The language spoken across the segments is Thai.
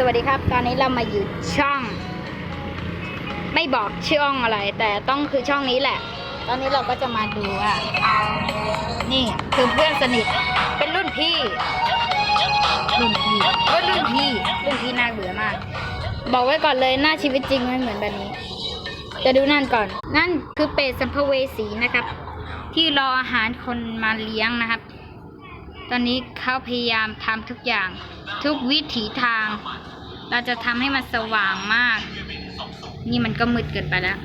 สวัสดีครับ ตอนนี้เรามาอยู่ช่อง ไม่บอกช่องอะไร แต่ต้องคือช่องนี้แหละ ตอนนี้เราก็จะมาดูอะนี่คือเพื่อนสนิท เป็นรุ่นพี่ รุ่นพี่เอ้ยรุ่นพี่รุ่นพี่น่าเบื่อมาก บอกไว้ก่อนเลยหน้าชีวิตจริงไม่เหมือนแบบนี้ จะดูนั่นก่อน นั่นคือเป็ดสัมภเวสีนะครับ ที่รออาหารคนมาเลี้ยงนะครับ ตอนนี้เขาพยายามทำทุกอย่าง ทุกวิถีทาง เราจะทำให้มันสว่างมาก นี่มันก็มืดเกินไปแล้ว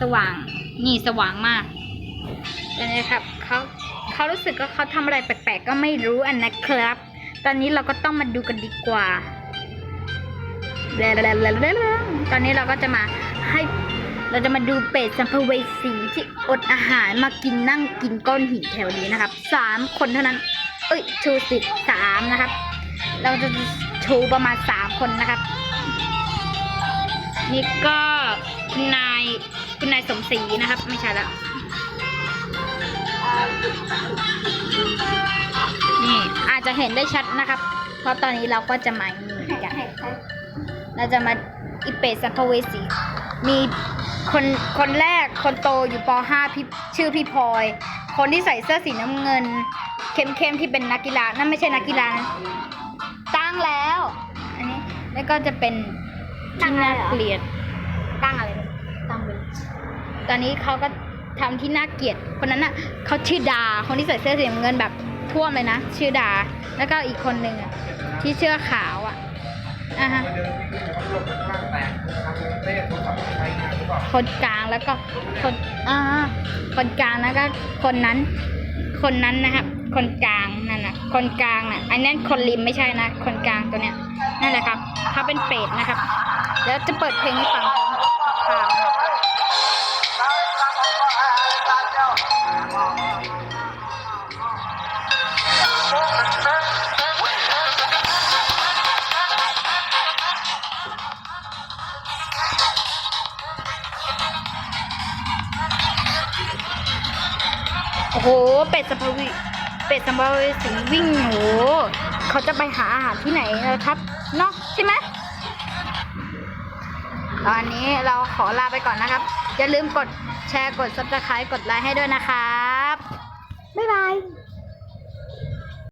สว่าง นี่สว่างมากเป็นไงครับเขาเขารู้สึกว่าเขาทำอะไรแปลกๆก็ไม่รู้อันนะครับ ตอนนี้เราก็ต้องมาดูกันดีกว่าตอนนี้เราก็จะมาให้เราจะมาดูเป็ดสัมภเวสีที่อดอาหารมากินนั่งกินก้อนหินแถวนี้นะครับสามคนเท่านั้น เอ้ยชูสิบสามนะครับ เราจะชูประมาณสามคนนะครับ นี่ก็คุณนายคุณนายสมศรีนะครับ ไม่ใช่แล้วนี่อาจจะเห็นได้ชัดนะครับ เพราะตอนนี้เราก็จะมานี่กันเราจะมาอีเปสัมภเวสีมีคนคนแรกคนโตอยู่ป .5 พี่ชื่อพี่พลอย คนที่ใส่เสื้อสีน้ำเงิน เข้มๆที่เป็นนักกีฬานั่นไม่ใช่นักกีฬานะตั้งแล้ว อันนี้แล้วก็จะเป็นที่น่าเกลียดตั้งอะไรตั้งเป็นตอนนี้เขาก็ทำที่น่าเกลียดคนนั้นน่ะเขาชื่อดาคนที่ใส่เสื้อสีน้ำเงินแบบท่วมเลยนะชื่อดา แล้วก็อีกคนหนึ่งอะที่เสื้อขาวอะอะฮะมาเดินวิ่งแล้วก็หลบข้างแตกทางเต้โทรศัพท์ใช้งานหรือเปล่าคนกลางแล้วก็คนอ่าคนกลางแล้วก็คนนั้น คนนั้นนะครับ คนกลางนั่นนะคนกลางน่ะอันนั้นคนริมไม่ใช่นะ คนกลางตัวเนี้ยนั่นแหละครับเขาเป็นเปรตนะครับเดี๋ยวจะเปิดเพลงให้ฟังครับโอ้โห เป็ดสัมภเวิ เป็ดสัมภเวสีวิ่งโหเขาจะไปหาอาหารที่ไหนนะครับเนาะใช่ไหมตอนนี้เราขอลาไปก่อนนะครับ อย่าลืมกดแชร์กด subscribe กดไลค์ให้ด้วยนะครับ บ๊ายบาย